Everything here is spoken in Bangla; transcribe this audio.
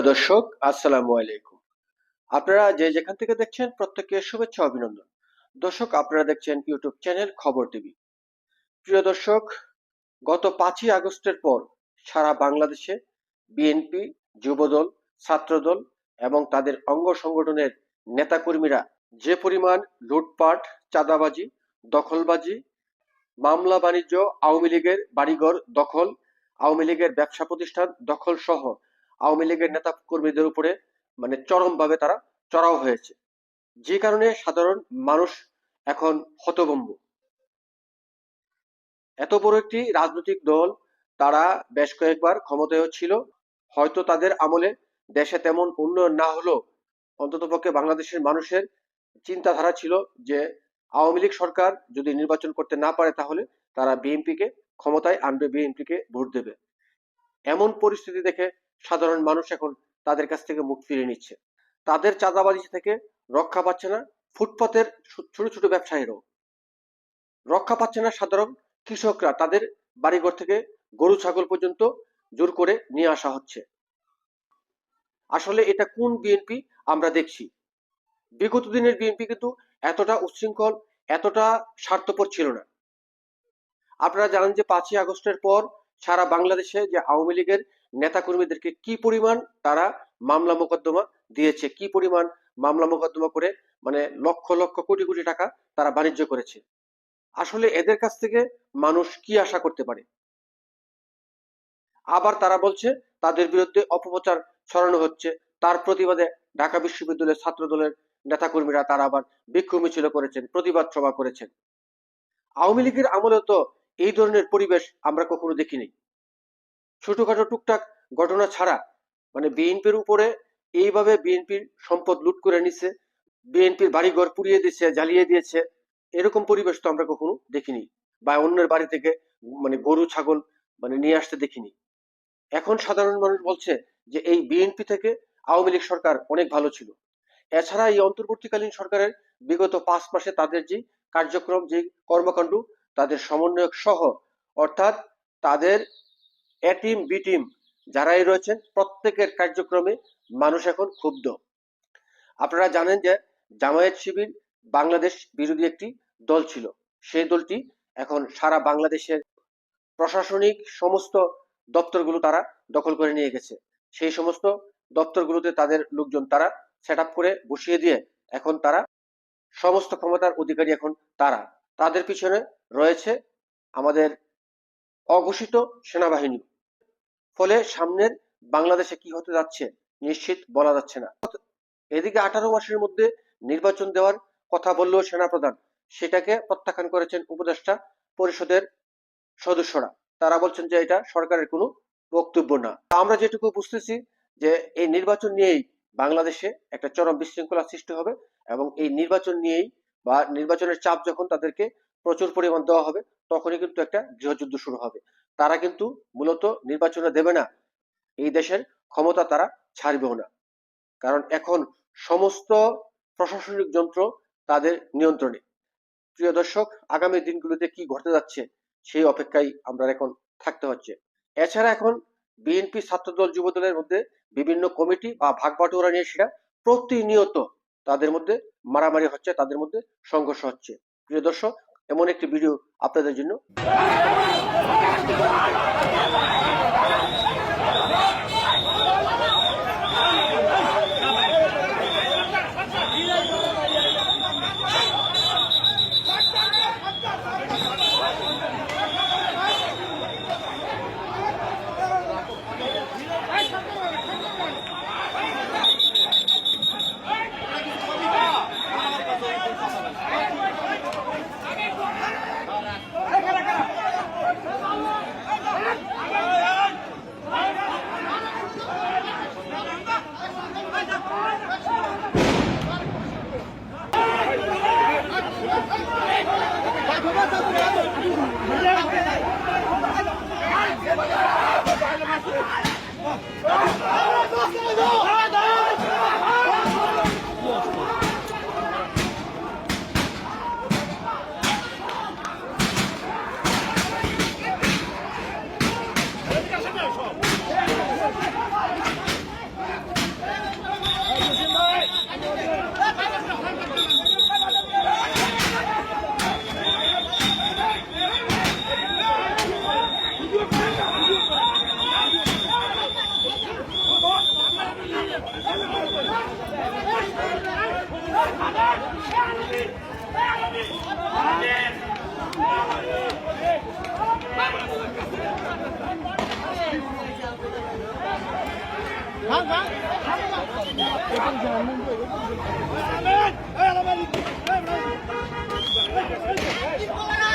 প্রিয় দর্শক, আসসালামু আলাইকুম। আপনারা যে যেখান থেকে দেখছেন, প্রত্যেককে শুভেচ্ছা, অভিনন্দন। দর্শক, আপনারা দেখছেন ইউটিউব চ্যানেল খবর টিভি। প্রিয় দর্শক, গত পাঁচই আগস্টের পর সারা বাংলাদেশে বিএনপি, যুবদল, ছাত্রদল এবং তাদের অঙ্গ সংগঠনের নেতাকর্মীরা যে পরিমাণ লুটপাট, চাঁদাবাজি, দখলবাজি, মামলা বাণিজ্য, আওয়ামী লীগের বাড়িঘর দখল, আওয়ামী লীগের ব্যবসা প্রতিষ্ঠান দখল সহ আওয়ামী লীগের নেতা কর্মীদের উপরে মানে চরমভাবে তারা চড়াও হয়েছে। যে কারণে সাধারণ মানুষ এখন হতভম্ব। এত বড় একটি রাজনৈতিক দল তারা বেশ কয়েকবার ক্ষমতায়ও ছিল, হয়তো তাদের আমলে দেশে তেমন উন্নয়ন না হলেও অন্ততপক্ষে বাংলাদেশের মানুষের চিন্তাধারা ছিল যে আওয়ামী লীগ সরকার যদি নির্বাচন করতে না পারে তাহলে তারা বিএনপিকে, ক্ষমতায় আনবে, বিএনপিকে ভোট দেবে। এমন পরিস্থিতি দেখে সাধারণ মানুষ এখন তাদের কাছ থেকে মুখ ফিরিয়ে নিচ্ছে। তাদের চাঁদাবাজি থেকে রক্ষা পাচ্ছে না ফুটপাতের ছোট ছোট ব্যবসায়ীরাও। রক্ষা পাচ্ছে না সাধারণ কৃষকরা। তাদের বাড়িঘর থেকে গরু, ছাগল পর্যন্ত জোর করে নিয়ে আসা হচ্ছে। আসলে এটা কোন বিএনপি আমরা দেখছি? বিগত দিনের বিএনপি কিন্তু এতটা উচ্ছৃঙ্খল, এতটা স্বার্থপর ছিল না। আপনারা জানেন যে পাঁচই আগস্টের পর সারা বাংলাদেশে যে আওয়ামী লীগের নেতাকর্মীদেরকে কি পরিমাণ তারা মামলা মোকদ্দমা দিয়েছে, কি পরিমাণ মামলা মোকদ্দমা করে মানে লক্ষ লক্ষ কোটি কোটি টাকা তারা বাণিজ্য করেছে? আসলে এদের কাছ থেকে মানুষ কি আশা করতে পারে? আবার তারা বলছে, তাদের বিরুদ্ধে অপপ্রচার ছড়ানো হচ্ছে। তার প্রতিবাদে ঢাকা বিশ্ববিদ্যালয়ের ছাত্র দলের নেতাকর্মীরা তারা আবার বিক্ষোভ মিছিল করেছেন, প্রতিবাদ সভা করেছেন। আওয়ামী লীগের আমলে তো এই ধরনের পরিবেশ আমরা কখনো দেখিনি। ছোটখাটো টুকটাক ঘটনা ছাড়া মানে বিএনপির উপরে এইভাবে বিএনপির সম্পদ লুট করে নিছে, বিএনপির বাড়িঘর পুড়িয়ে দিয়েছে জ্বালিয়ে দিয়েছে, এরকম পরিবেশ তো আমরা কখনো দেখিনি বা অন্যের বাড়ি থেকে মানে গরু, ছাগল মানে নিয়ে আসতে দেখিনি। এখন সাধারণ মানুষ বলছে যে এই বিএনপি থেকে আওয়ামী লীগ সরকার অনেক ভালো ছিল। এছাড়া এই অন্তর্বর্তীকালীন সরকারের বিগত পাঁচ মাসে তাদের যে কার্যক্রম, যে কর্মকাণ্ড, তাদের সমন্বয়ক সহ, অর্থাৎ তাদের এ টিম বি টিম যারাই রয়েছেন প্রত্যেকের কার্যক্রমে মানুষ এখন ক্ষুব্ধ। আপনারা জানেন যে জামায়াত শিবির বাংলাদেশ বিরোধী একটি দল ছিল। সেই দলটি এখন সারা বাংলাদেশের প্রশাসনিক সমস্ত দপ্তরগুলো তারা দখল করে নিয়ে গেছে। সেই সমস্ত দপ্তরগুলোতে তাদের লোকজন তারা সেট করে বসিয়ে দিয়ে এখন তারা সমস্ত ক্ষমতার অধিকারী এখন তারা। তাদের পিছনে রয়েছে আমাদের অঘোষিত সেনাবাহিনী ফলে সামনের বাংলাদেশে কি হতে যাচ্ছে নিশ্চিত বলা যাচ্ছে না। এদিকে আঠারো মাসের মধ্যে নির্বাচন দেওয়ার কথা বললেও সেনাপ্রধান সেটাকে প্রত্যাখ্যান করেছেন উপদেষ্টা পরিষদের সদস্যরা। তারা বলছেন যে এটা সরকারের কোনো বক্তব্য না। আমরা যেটুকু বুঝতেছি যে এই নির্বাচন নিয়েই বাংলাদেশে একটা চরম বিশৃঙ্খলা সৃষ্টি হবে এবং এই নির্বাচন নিয়েই বা নির্বাচনের চাপ যখন তাদেরকে প্রচুর পরিমাণ দেওয়া হবে, তখনই কিন্তু একটা গৃহযুদ্ধ শুরু হবে। তারা কিন্তু মূলত নির্বাচনে দেবে না। এই দেশের ক্ষমতা তারা ছাড়বেও না। কারণ এখন সমস্ত প্রশাসনিক যন্ত্র তাদের নিয়ন্ত্রণে। প্রিয় দর্শক, আগামী দিনগুলোতে কি ঘটতে যাচ্ছে সেই অপেক্ষায় আমরা এখন থাকতে হচ্ছে। এছাড়া এখন বিএনপি ছাত্রদল, যুবদলের মধ্যে বিভিন্ন কমিটি বা ভাগ বাটোয়ারা নিয়ে সেটা প্রতিনিয়ত তাদের মধ্যে মারামারি হচ্ছে, তাদের মধ্যে সংঘর্ষ হচ্ছে। প্রিয় দর্শক, এমন একটি ভিডিও আপনাদের জন্য Amen! Amen! Amen!